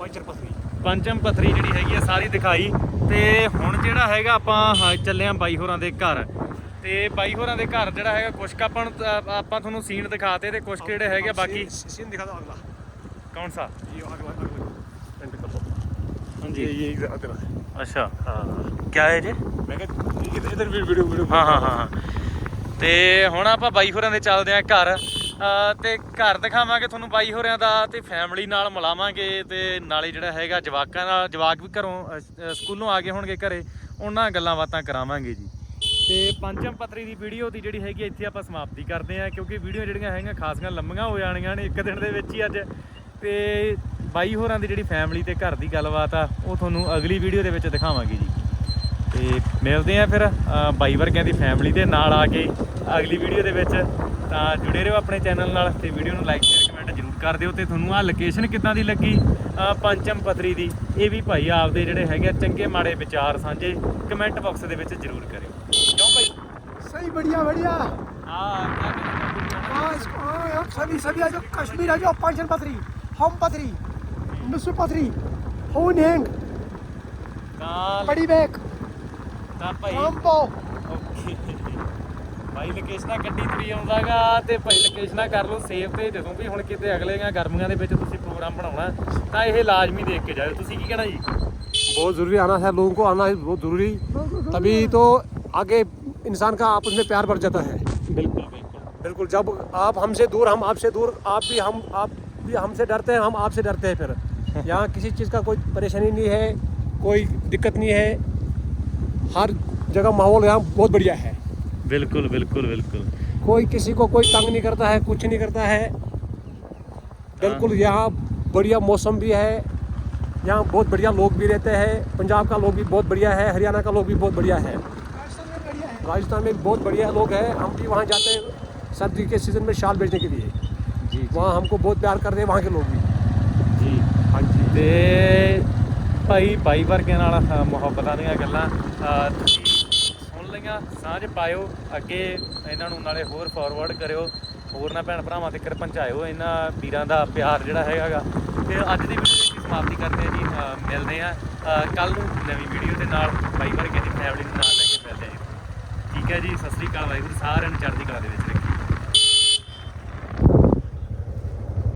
पंचर पथरी ਪੰਚਮ ਪਥਰੀ ਜਿਹੜੀ ਹੈਗੀ ਆ ਸਾਰੀ ਦਿਖਾਈ। ਤੇ ਹੁਣ ਜਿਹੜਾ ਹੈਗਾ ਆਪਾਂ ਚੱਲੇ ਆ ਬਾਈ ਹੋਰਾਂ ਦੇ ਘਰ। ਤੇ ਬਾਈ ਹੋਰਾਂ ਦੇ ਘਰ ਜਿਹੜਾ ਹੈਗਾ ਕੁਛ ਆਪਾਂ ਆਪਾਂ ਤੁਹਾਨੂੰ ਸੀਨ ਦਿਖਾਤੇ ਤੇ ਕੁਛ ਜਿਹੜੇ ਹੈਗੇ ਆ ਬਾਕੀ ਸੀਨ ਦਿਖਾ ਦੋ ਅਗਲਾ। ਕੌਣ ਸਾ? ਇਹ ਅਗਲਾ ਅਗਲਾ। ਟੈਂਟ ਕਰ। ਹਾਂਜੀ। ਇਹ ਇਹ ਅਗਲਾ ਅੱਛਾ। ਹਾਂ ਕੀ ਹੈ ਜੀ? ਮੈਂ ਕਿਹਾ ਇਧਰ ਵੀਡੀਓ ਵੀਡੀਓ ਹਾਂ ਹਾਂ ਹਾਂ। ਤੇ ਹੁਣ ਆਪਾਂ ਬਾਈ ਹੋਰਾਂ ਦੇ ਚੱਲਦੇ ਆ ਘਰ। ਤੇ ਘਰ ਦਿਖਾਵਾਂਗੇ ਤੁਹਾਨੂੰ ਬਾਈ ਹੋਰਿਆਂ ਦਾ ਤੇ ਫੈਮਿਲੀ ਨਾਲ ਮਿਲਾਵਾਂਗੇ ਤੇ ਨਾਲੇ ਜਿਹੜਾ ਹੈਗਾ ਜਵਾਕਾਂ ਨਾਲ ਜਵਾਕ ਵੀ ਘਰੋਂ ਸਕੂਲੋਂ ਆ ਗਏ ਹੋਣਗੇ ਘਰੇ, ਉਹਨਾਂ ਗੱਲਾਂ ਬਾਤਾਂ ਕਰਾਵਾਂਗੇ ਜੀ। ਤੇ ਪੰਚਮ ਪਤਰੀ ਦੀ ਵੀਡੀਓ ਦੀ ਜਿਹੜੀ ਹੈਗੀ ਇੱਥੇ ਆਪਾਂ ਸਮਾਪਤੀ ਕਰਦੇ ਆਂ ਕਿਉਂਕਿ ਵੀਡੀਓ ਜਿਹੜੀਆਂ ਹੈਗੀਆਂ ਖਾਸੀਆਂ ਲੰਮੀਆਂ ਹੋ ਜਾਣੀਆਂ ਨੇ ਇੱਕ ਦਿਨ ਦੇ ਵਿੱਚ ਹੀ ਅੱਜ। ਤੇ ਬਾਈ ਹੋਰਾਂ ਦੀ ਜਿਹੜੀ ਫੈਮਿਲੀ ਤੇ ਘਰ ਦੀ ਗੱਲਬਾਤ ਆ, ਉਹ ਤੁਹਾਨੂੰ ਅਗਲੀ ਵੀਡੀਓ ਦੇ ਵਿੱਚ ਦਿਖਾਵਾਂਗੇ ਜੀ। ਤੇ ਮਿਲਦੇ ਆ ਫਿਰ ਅ, ਬਾਈ ਵਰਗਿਆਂ ਦੀ ਫੈਮਿਲੀ ਦੇ ਨਾਲ ਆ ਕੇ ਅਗਲੀ ਵੀਡੀਓ ਦੇ ਵਿੱਚ ਤਾਂ ਜੁੜੇ ਰਹੋ ਆਪਣੇ ਚੈਨਲ ਨਾਲ ਤੇ ਵੀਡੀਓ ਨੂੰ ਲਾਈਕ ਸ਼ੇਅਰ ਕਮੈਂਟ ਜ਼ਰੂਰ ਕਰ ਦਿਓ ਤੇ ਤੁਹਾਨੂੰ ਆ ਲੋਕੇਸ਼ਨ ਕਿੱਦਾਂ ਦੀ ਲੱਗੀ ਅ, ਪੰਚਮ ਪਤਰੀ ਦੀ ਇਹ ਵੀ ਭਾਈ ਆਪਦੇ ਜਿਹੜੇ ਹੈਗੇ ਆ ਚੰਗੇ ਮਾੜੇ ਵਿਚਾਰ ਸਾਂਝੇ ਕਮੈਂਟ ਬਾਕਸ ਦੇ ਵਿੱਚ ਜ਼ਰੂਰ ਕਰਿਓ ਕਿਉਂ ਭਾਈ सही बढ़िया बढ़िया ਆ ਕੀ हाँ इसको हाँ यहाँ सभी सभी आ जाओ कश्मीर आ जाओ पांचन पथरी हम पथरी मिस्र पथरी होन हैंग ਤਾਂ बड़ी बैग ਤਾਂ ਭਾਈ ਕੰਪੋ ਓਕੇ ਭਾਈ ਲੋਕੇਸ਼ਨਾਂ ਗੱਡੀ ਤਰੀ ਆਉਂਦਾਗਾ ਤੇ ਭਾਈ ਲੋਕੇਸ਼ਨਾਂ ਕਰ ਲਓ ਸੇਵ ਤੇ ਜਦੋਂ ਵੀ ਹੁਣ ਕਿਤੇ ਅਗਲੇਗਾ ਗਰਮੀਆਂ ਦੇ ਵਿੱਚ ਤੁਸੀਂ ਪ੍ਰੋਗਰਾਮ ਬਣਾਉਣਾ ਤਾਂ ਇਹ ਲਾਜ਼ਮੀ ਦੇਖ ਕੇ ਜਾਇਓ ਤੁਸੀਂ ਕੀ ਕਹਿਣਾ ਜੀ बहुत जरूरी आना है लोगों को आना है बहुत जरूरी तभी तो आगे इंसान का आपस में प्यार बढ़ जाता है बिल्कुल बिल्कुल बिल्कुल जब आप हमसे दूर हम आपसे दूर आप भी हम आप भी हमसे डरते हैं हम आपसे डरते हैं फिर यहाँ किसी चीज़ का कोई परेशानी नहीं है कोई दिक्कत नहीं है हर जगह माहौल यहाँ बहुत बढ़िया है। बिल्कुल बिल्कुल बिल्कुल। कोई किसी को कोई तंग नहीं करता है कुछ नहीं करता है। बिल्कुल हाँ। यहाँ बढ़िया मौसम भी है। यहाँ बहुत बढ़िया लोग भी रहते हैं। पंजाब का लोग भी बहुत बढ़िया है हरियाणा का लोग भी बहुत बढ़िया है। राजस्थान में बहुत बढ़िया लोग हैं। हम भी वहाँ जाते हैं सर्दी के सीज़न में शाल बेचने के लिए। जी वहाँ हमको बहुत प्यार करते हैं वहाँ के लोग भी। जी। हाँ जी। ਭਾਈ ਬਾਈ ਵਰਗਿਆਂ ਨਾਲ ਮੁਹੱਬਤਾਂ ਦੀਆਂ ਗੱਲਾਂ ਤੁਸੀਂ ਸੁਣ ਲਈਆਂ, ਸਾਂਝ ਪਾਇਓ, ਅੱਗੇ ਇਹਨਾਂ ਨੂੰ ਨਾਲੇ ਹੋਰ ਫਾਰਵਰਡ ਕਰਿਓ, ਹੋਰ ਨਾ ਭੈਣ ਭਰਾਵਾਂ ਤੱਕ ਪਹੁੰਚਾਇਓ, ਇਹਨਾਂ ਵੀਰਾਂ ਦਾ ਪਿਆਰ ਜਿਹੜਾ ਹੈਗਾਗਾ। ਤੇ ਅੱਜ ਦੀ ਵੀਡੀਓ ਦੀ ਸਮਾਪਤੀ ਕਰਦੇ ਹਾਂ ਜੀ ਮਿਲਦੇ ਆ ਕੱਲ ਨੂੰ ਨਵੀਂ ਵੀਡੀਓ ਦੇ ਨਾਲ, ਬਾਈ ਵਰਗਿਆਂ ਦੀ ਫੈਮਿਲੀ ਨੂੰ ਨਾਲ ਲੈ ਕੇ ਮਿਲਦੇ ਆ ਜੀ। ਠੀਕ ਹੈ ਜੀ, ਸਤਿ ਸ੍ਰੀ ਅਕਾਲ ਵਾਹਿਗੁਰੂ, ਸਾਰਿਆਂ ਨੂੰ ਚੜ੍ਹਦੀ ਕਲਾ ਦੇ ਵਿੱਚ